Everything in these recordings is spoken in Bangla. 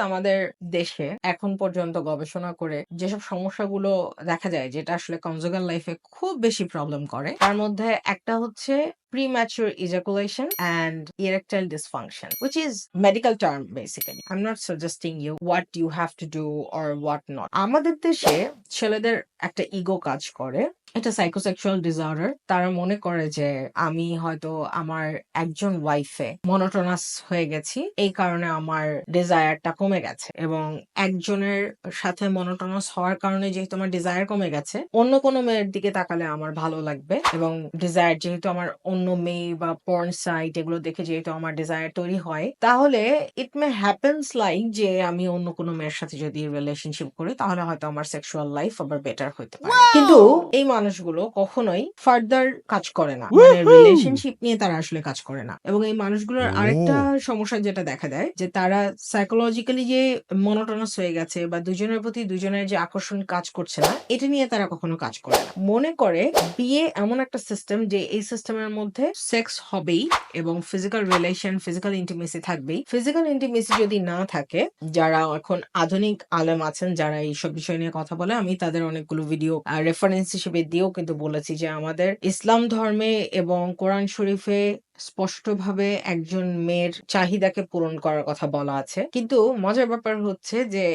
আমাদের দেশে এখন পর্যন্ত গবেষণা করে যেসব সমস্যাগুলো দেখা যায়, যেটা আসলে কনজুগার লাইফে খুব বেশি প্রবলেম করে, তার মধ্যে একটা হচ্ছে premature ejaculation and erectile dysfunction, which is medical term basically. I'm not suggesting you what you have to do or what not. আমাদের দেশে ছেলেদের একটা ইগো কাজ করে এটা সাইকোসেক্সুয়াল ডিসঅর্ডার তারা মনে করে যে আমি হয়তো আমার একজন ওয়াইফে মনোটোনাস হয়ে গেছি এই কারণে আমার ডিজায়ারটা কমে গেছে এবং একজনের সাথে মনোটোনাস হওয়ার কারণে যেহেতু আমার ডিজায়ার কমে গেছে অন্য কোনো মেয়ের দিকে তাকালে আমার ভালো লাগবে এবং ডিজায়ার যেহেতু আমার অন্য মেয়ে বা পর্ন সাইট এগুলো দেখে যেহেতু আমার ডিজায়ার তৈরি হয় তাহলে ইট মে হ্যাপেন্স লাইক যে আমি অন্য কোনো মেয়ের সাথে যদি রিলেশনশিপ করি তাহলে হয়তো আমার সেক্সুয়াল লাইফ আবার বেটার হতে পারে। কিন্তু এই মানুষগুলো কখনোই ফার্দার কাজ করে না। মানে রিলেশনশিপ নিয়ে তারা আসলে কাজ করে না। এবং এই মানুষগুলোর আরেকটা সমস্যা যেটা দেখা দেয় যে তারা সাইকোলজিক্যালি যে মনোটনাস হয়ে গেছে বা দুজনের প্রতি দুজনের যে আকর্ষণ কাজ করছে না এটা নিয়ে তারা কখনো কাজ করে না। মনে করে বিয়ে এমন একটা সিস্টেম যে এই সিস্টেমের মধ্যে সেক্স হবেই এবং ফিজিক্যাল রিলেশন ফিজিক্যাল ইন্টিমেসি থাকবেই। ফিজিক্যাল ইন্টিমেসি যদি না থাকে, যারা এখন আধুনিক আলেম আছেন, যারা এইসব বিষয় নিয়ে কথা বলে, আমি তাদের অনেকগুলো ভিডিও রেফারেন্স হিসেবে দিয়েও কিন্তু বলেছি যে আমাদের ইসলাম ধর্মে এবং কোরআন শরীফে স্পষ্টভাবে একজন মেয়ের চাহিদাকে পূরণ করার কথা বলা আছে। কিন্তু মজার ব্যাপার হচ্ছে যে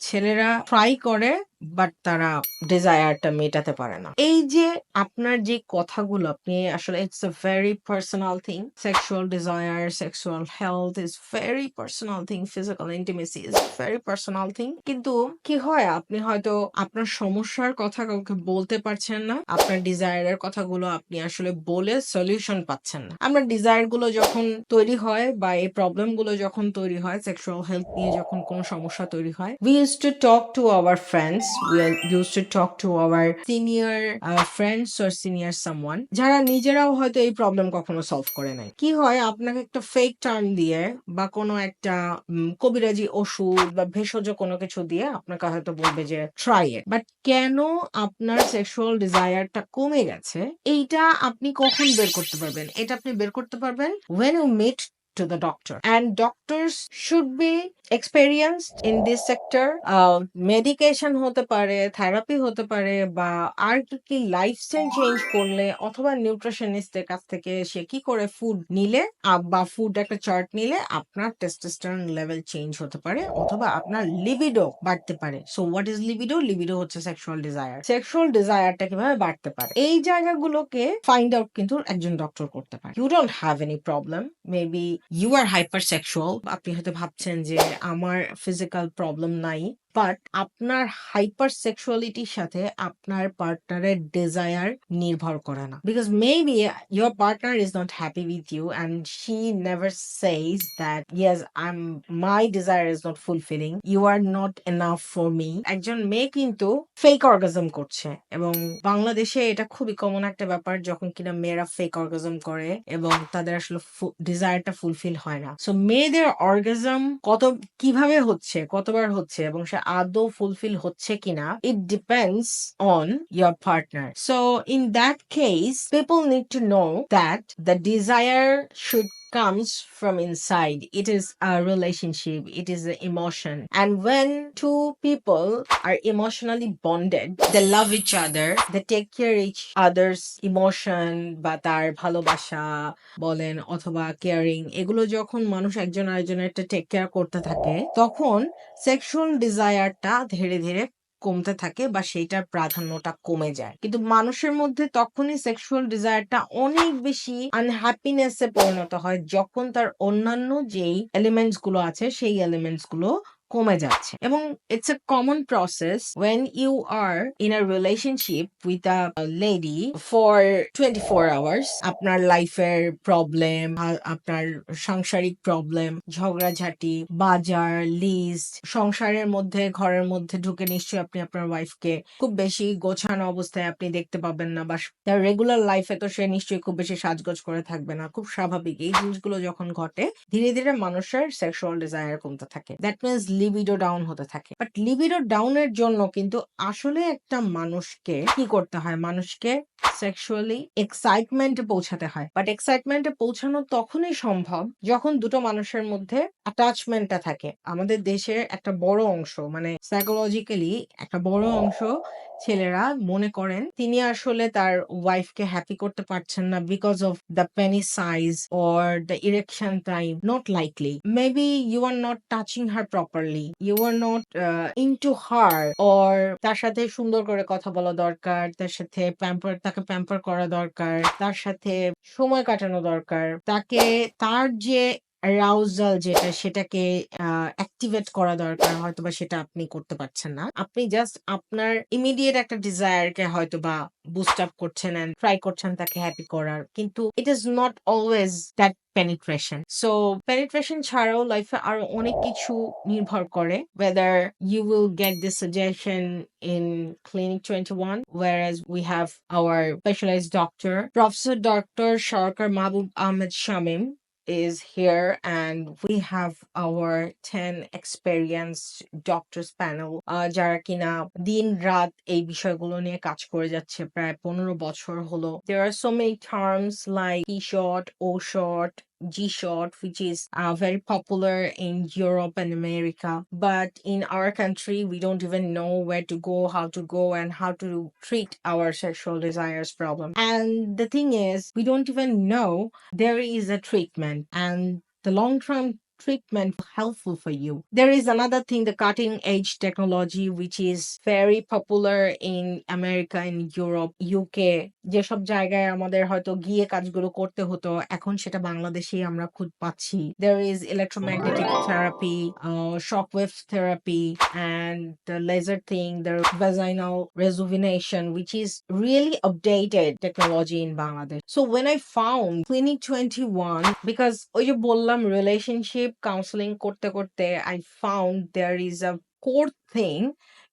ছেলেরা ট্রাই করে বাট তারা ডিজায়ারটা মেটাতে পারে না। এই যে আপনার যে কথাগুলো, আপনি আসলে it's a very personal thing sexual desire sexual health is very personal thing physical intimacy is very personal thing কিন্তু কি হয়, আপনি হয়তো আপনার সমস্যার কথা কাউকে বলতে পারছেন না, আপনার ডিজায়ারের কথাগুলো আপনি আসলে বলে সলিউশন পাচ্ছেন না। আমরা ডিজায়ারগুলো যখন তৈরি হয় বা এই প্রবলেমগুলো যখন তৈরি হয় সেক্সুয়াল হেলথ নিয়ে যখন কোনো সমস্যা তৈরি হয় we use to talk to our friends we use to talk to our senior friends or senior someone যারা নিজেরাও হয়তো এই প্রবলেম কখনো সলভ করে নাই। কি হয়, আপনাকে একটা ফেক টার্ম দিয়ে বা কোনো একটা কবিরাজি ওষুধ বা ভেষজ কোনো কিছু দিয়ে আপনাকে হয়তো বলবে যে ট্রাই ইট বাট কেন আপনার সেক্সুয়াল ডিজায়ারটা কমে গেছে? এইটা আপনি কখন বের করতে পারবেন? এটা আপনি বের করতে পারবেন when you meet to the doctor. And doctors should be experienced in this sector. Uh, হতে পারে থেরাপি হতে পারে বা আর কি লাইফস্টাইল চেঞ্জ করলে অথবা নিউট্রিশনিস্টের কাছ থেকে সে কি করে ফুড নিলে বা ফুড একটা চার্ট নিলে আপনার টেস্টোস্টেরন লেভেল চেঞ্জ হতে পারে অথবা আপনার লিবিডো বাড়তে পারে। So what is libido libido হচ্ছে সেক্সুয়াল ডিজায়ার সেক্সুয়াল ডিজায়ারটা কীভাবে বাড়তে পারে? এই জায়গাগুলোকে ফাইন্ড আউট কিন্তু একজন ডক্টর করতে পারে। You don't have any problem maybe you are hyper sexual আপনি হয়তো ভাবছেন যে আমার ফিজিক্যাল প্রবলেম নাই। বাট আপনার হাইপার সেক্সুয়ালিটির সাথে আপনার পার্টনারের ডিজায়ার নির্ভর করে না। Because maybe your partner is not happy with you and she never says that, yes, i'm, my desire is not fulfilling. You are not enough for me. একজন মেয়ে কিন্তু ফেক অর্গাজম করছে এবং বাংলাদেশে এটা খুবই কমন একটা ব্যাপার যখন কিনা মেয়েরা ফেক অর্গাজম করে এবং তাদের আসলে ডিজায়ারটা ফুলফিল হয় না। সো মেয়েদের অর্গাজম কত, কীভাবে হচ্ছে, কতবার হচ্ছে এবং সে আদৌ ফুলফিল হচ্ছে কিনা it depends on your partner. So in that case, people need to know that the desire should comes from inside. It is a relationship. It is an emotion. And when two people are emotionally bonded, they love each other, they take care each other's emotion বা তার ভালোবাসা বলেন অথবা কেয়ারিং এগুলো যখন মানুষ একজন আরেকজনের টেক কেয়ার করতে থাকে তখন সেক্সুয়াল ডিজায়ারটা ধীরে ধীরে কমতে থাকে বা সেইটার প্রাধান্যটা কমে যায়। কিন্তু মানুষের মধ্যে তখনই সেক্সুয়াল ডিজায়ারটা অনেক বেশি আনহ্যাপিনেস পরিণত হয় যখন তার অন্যান্য যেই এলিমেন্টসগুলো আছে, সেই এলিমেন্টসগুলো কমে যাচ্ছে। এবং it's a common process when you are in a relationship with a lady for twenty four hours আপনার লাইফের প্রবলেম আপনার সাংসারিক প্রবলেম ঝগড়াঝাটি, বাজার লিস্ট সংসারের মধ্যে, ঘরের মধ্যে ঢুকে নিশ্চয়ই আপনি আপনার ওয়াইফকে খুব বেশি গোছানো অবস্থায় আপনি দেখতে পাবেন না বা তার রেগুলার লাইফে তো সে নিশ্চয়ই খুব বেশি সাজগোজ করে থাকবে না। খুব স্বাভাবিক। এই জিনিসগুলো যখন ঘটে, ধীরে ধীরে মানুষের সেক্সুয়াল ডিজায়ার কমতে থাকে। দ্যাট মিনস লিবিডো ডাউন হতে থাকে। বাট লিবিডো ডাউনের জন্য কিন্তু আসলে একটা মানুষকে কি করতে হয়? মানুষকে সেক্সুয়ালি এক্সাইটমেন্টে পৌঁছাতে হয়। বাট এক্সাইটমেন্টে পৌঁছানো তখনই সম্ভব যখন দুটো মানুষের মধ্যে অ্যাটাচমেন্টটা থাকে। আমাদের দেশের একটা বড় অংশ মানে সাইকোলজিক্যালি একটা বড় অংশ ছেলেরা মনে করেন তিনি আসলে তার ওয়াইফকে হ্যাপি করতে পারছেন না because of the penis size or the erection time not likely maybe you are not touching her properly you are not into her or তার সাথে সুন্দর করে কথা বলা দরকার, তার সাথে প্যাম্পার তাকে প্যাম্পার করা দরকার, তার সাথে সময় কাটানো দরকার, তাকে তার যে রাউজাল যেটা সেটাকে অ্যাক্টিভেট করা দরকার হয়তো বা সেটা আপনি করতে পারছেন না। আপনি জাস্ট আপনার ইমিডিয়েট একটা ডিজায়ারকে হয়তো বা বুস্ট আপ করছেন অ্যান্ড ট্রাই করছেন তাকে হ্যাপি করার। কিন্তু it is not always that penetration so penetration ছাড়াও লাইফে আরও অনেক কিছু নির্ভর করে। Whether you will get this suggestion in clinic twenty one where as we have our specialise doctor professor doctor Sarkar Mahbub Ahmed Shamim is here and we have our 10 experienced doctors panel uh, যারা কিনা দিন রাত এই বিষয়গুলো নিয়ে কাজ করে যাচ্ছে প্রায় পনেরো বছর হলো there are so many terms like e shot O short G short, which is uh, very popular in Europe and America. But in our country, we don't even know where to go, how to go, and how to treat our sexual desires problem. And the thing is, we don't even know there is a treatment, and the long term treatment helpful for you. There is another thing, the cutting edge technology, which is very popular in America, in Europe, UK. যেসব জায়গায় আমাদের হয়তো গিয়ে কাজগুলো করতে হতো এখন সেটা বাংলাদেশেই আমরা খুঁজ পাচ্ছি there is electromagnetic therapy uh, shockwave therapy and the laser thing the vaginal rejuvenation which is really updated technology in Bangladesh so when I found clinic 21 because ওই যে বললাম relationship counseling করতে করতে I found there is a core thing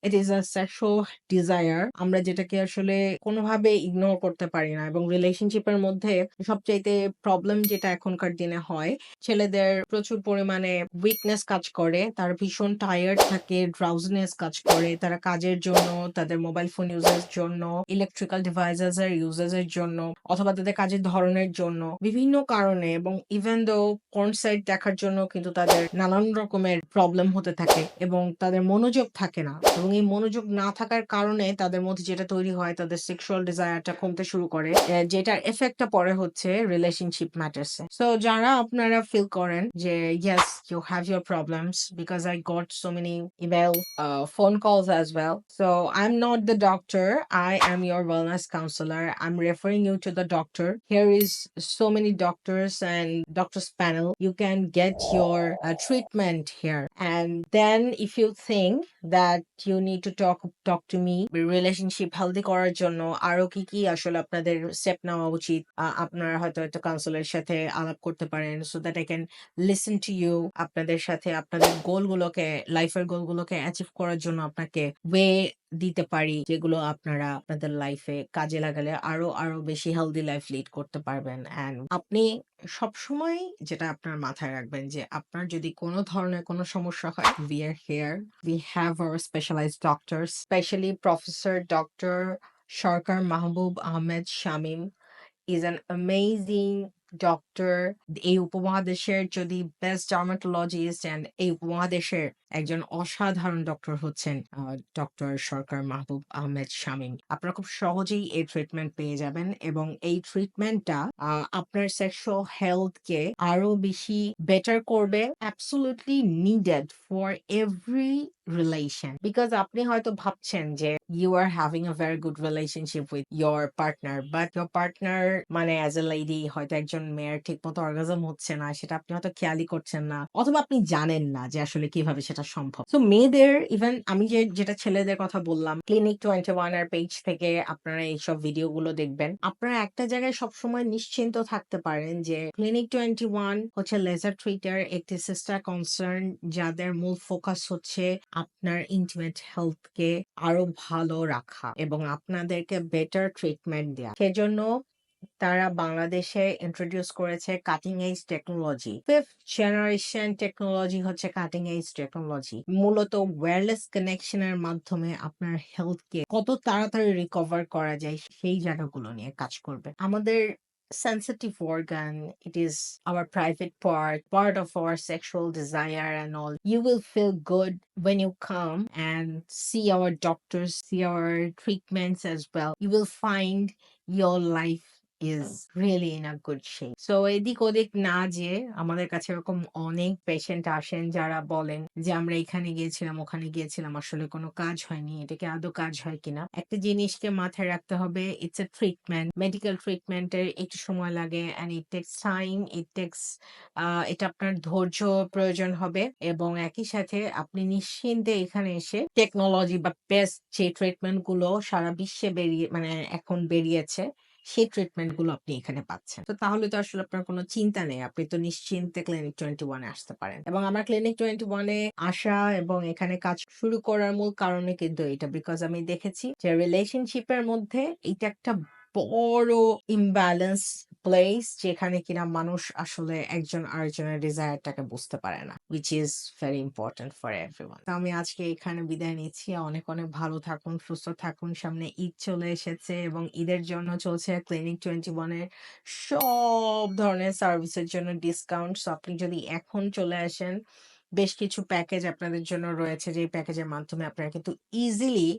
it is a sexual desire. আমরা যেটাকে আসলে কোনোভাবে ইগনোর করতে পারি না এবং রিলেশনশিপের মধ্যে সবচাইতে প্রবলেম যেটা এখনকার দিনে হয়, ছেলেদের প্রচুর পরিমাণে উইকনেস কাজ করে, তার ভীষণ টায়ার্ড থাকে ড্রাউজনেস কাজ করে, তারা কাজের জন্য, তাদের মোবাইল ফোন ইউজের জন্য ইলেকট্রিক্যাল ডিভাইসেস এর ইউজেস এর জন্য, অথবা তাদের কাজের ধরনের জন্য, বিভিন্ন কারণে এবং ইভেন দো কোন সাইড দেখার জন্য কিন্তু তাদের নানান রকমের প্রবলেম হতে থাকে এবং তাদের মনোযোগ থাকে না এবং এই মনোযোগ না থাকার কারণে তাদের মধ্যে যেটা তৈরি হয় তাদের সেক্সুয়াল ডিজায়ারটা কমতে শুরু করে যেটার এফেক্টটা পরে হচ্ছে রিলেশনশিপ ম্যাটার্সে সো যারা আপনারা ফিল করেন যে yes you have your problems because I got so many email phone calls as well so I am not the doctor I am your wellness counsellor I am referring you to the doctor here is so many doctors and doctors panel. You can get your uh, treatment here. And then if you think that need to talk talk to me. Relationship healthy করার জন্য আরও কি কি আসলে আপনাদের স্টেপ নেওয়া উচিত? আপনারা হয়তো একটা কাউন্সিলের সাথে আলাপ করতে পারেন so that I can listen to you আপনাদের সাথে আপনাদের গোলগুলোকে লাইফের গোলগুলোকে অ্যাচিভ করার জন্য আপনাকে ওয়ে দিতে পারি, যেগুলো আপনারা আপনাদের লাইফে কাজে লাগালে আরও আরও বেশি হেলদি লাইফ লিড করতে পারবেন। এন্ড আপনি সবসময় যেটা আপনার মাথায় রাখবেন যে, আপনার যদি কোনো ধরনের কোনো সমস্যা হয় we are here we have our specialised doctor specially professor doctor Sarkar Mahbub Ahmed Shamim is an amazing doctor এই উপমহাদেশের যদি বেস্ট ডার্মাটোলজিস্ট অ্যান্ড এই উপমহাদেশের একজন অসাধারণ ডক্টর হচ্ছেন ডক্টর সরকার মাহবুব আহমেদ শামীম। আপনারা খুব সহজেই এই ট্রিটমেন্ট পেয়ে যাবেন এবং এই ট্রিটমেন্টটা আপনার সেক্সুয়াল হেলথকে আরও বেশি বেটার করবে absolutely needed for every relation because আপনি হয়তো ভাবছেন যে you are having a very good relationship with your partner but your partner মানে অ্যাজ এ লেডি হয়তো একজন মেয়ের ঠিক মতো অর্গাজম হচ্ছে না, সেটা আপনি হয়তো খেয়ালই করছেন না, অথবা আপনি জানেন না যে আসলে কীভাবে সেটা সম্ভব। তো মেয়েদের ইভেন আমি যে যেটা ছেলেদের কথা বললাম ক্লিনিক টোয়েন্টি ওয়ানের পেজ থেকে আপনারা এইসব ভিডিও গুলো দেখবেন, আপনারা একটা জায়গায় সবসময় নিশ্চিন্ত থাকতে পারেন যে ক্লিনিক টোয়েন্টি ওয়ান হচ্ছে লেজার ট্রিটার একটি সিস্টার কনসার্ন যাদের মূল ফোকাস হচ্ছে আপনার ইন্টিমেট হেলথকে আরও ভালো রাখা এবং আপনাদেরকে বেটার ট্রিটমেন্ট দেওয়া সেজন্য তারা বাংলাদেশে ইন্ট্রোডিউস করেছে cutting edge technology. 5th generation technology হচ্ছে কাটিং এজ টেকনোলজি। মূলত ওয়্যারলেস কানেকশন এর মাধ্যমে আপনার হেলথকে কত তাড়াতাড়ি রিকভার করা যায় সেই জায়গাগুলো নিয়ে কাজ করবে। আমাদের sensitive organ, it is our private part, part of our sexual desire and all. You will feel good when you come and see our doctors, see our treatments as well. You will find your life is really in a good shape. So এদিক ওদিক না যেয়ে আমাদের কাছে এরকম অনেক পেশেন্ট আসেন যারা বলেন যে আমরা এখানে গিয়েছিলাম ওখানে গিয়েছিলাম আসলে কোনো কাজ হয়নি এটা কি আদৌ কাজ হয় কিনা একটা জিনিসকে মাথায় রাখতে হবে ইটস এ ট্রিটমেন্ট মেডিকেল ট্রিটমেন্টের একটু সময় লাগে and it takes time it takes এটা আপনার ধৈর্য প্রয়োজন হবে এবং একই সাথে আপনি নিশ্চিন্তে এখানে এসে টেকনোলজি বা বেস্ট যে ট্রিটমেন্টগুলো সারা বিশ্বে বেরিয়ে মানে এখন বেরিয়েছে সেই ট্রিটমেন্টগুলো আপনি এখানে পাচ্ছেন। তো তাহলে তো আসলে আপনার কোনো চিন্তা নেই। আপনি তো নিশ্চিন্তে ক্লিনিক টোয়েন্টি ওয়ানে আসতে পারেন। এবং আমার ক্লিনিক টোয়েন্টি ওয়ানে আসা এবং এখানে কাজ শুরু করার মূল কারণে কিন্তু এটা। বিকজ আমি দেখেছি যে রিলেশনশিপের মধ্যে এটা একটা বড় ইমব্যালেন্স প্লেস যেখানে কিনা মানুষ আসলে একজন আরেকজনের ডিজায়ারটাকে বুঝতে পারে না which is very important for everyone তো আমি আজকে এখানে বিদায় নিচ্ছি। অনেক অনেক ভালো থাকুন, সুস্থ থাকুন। সামনে ঈদ চলে এসেছে এবং ঈদের জন্য চলছে ক্লিনিক টোয়েন্টি ওয়ানের সব ধরনের সার্ভিসের জন্য ডিসকাউন্ট সো আপনি যদি এখন চলে আসেন বেশ কিছু প্যাকেজ আপনাদের জন্য রয়েছে যে প্যাকেজের মাধ্যমে আপনারা কিন্তু ইজিলি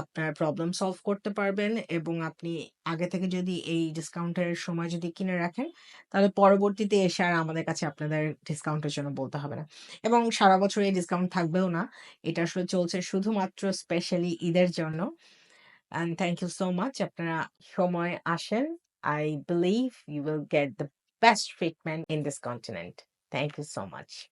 আপনার প্রবলেম সলভ করতে পারবেন এবং আপনি আগে থেকে যদি এই ডিসকাউন্টের সময় যদি কিনে রাখেন, তাহলে পরবর্তীতে এসে আর আমাদের কাছে আপনাদের ডিসকাউন্টের জন্য বলতে হবে না। এবং সারা বছর এই ডিসকাউন্ট থাকবেও না। এটা আসলে চলছে শুধুমাত্র স্পেশালি ঈদের জন্য। And thank you so much আপনারা সময় আসেন। I believe you will get the best treatment in this continent thank you so much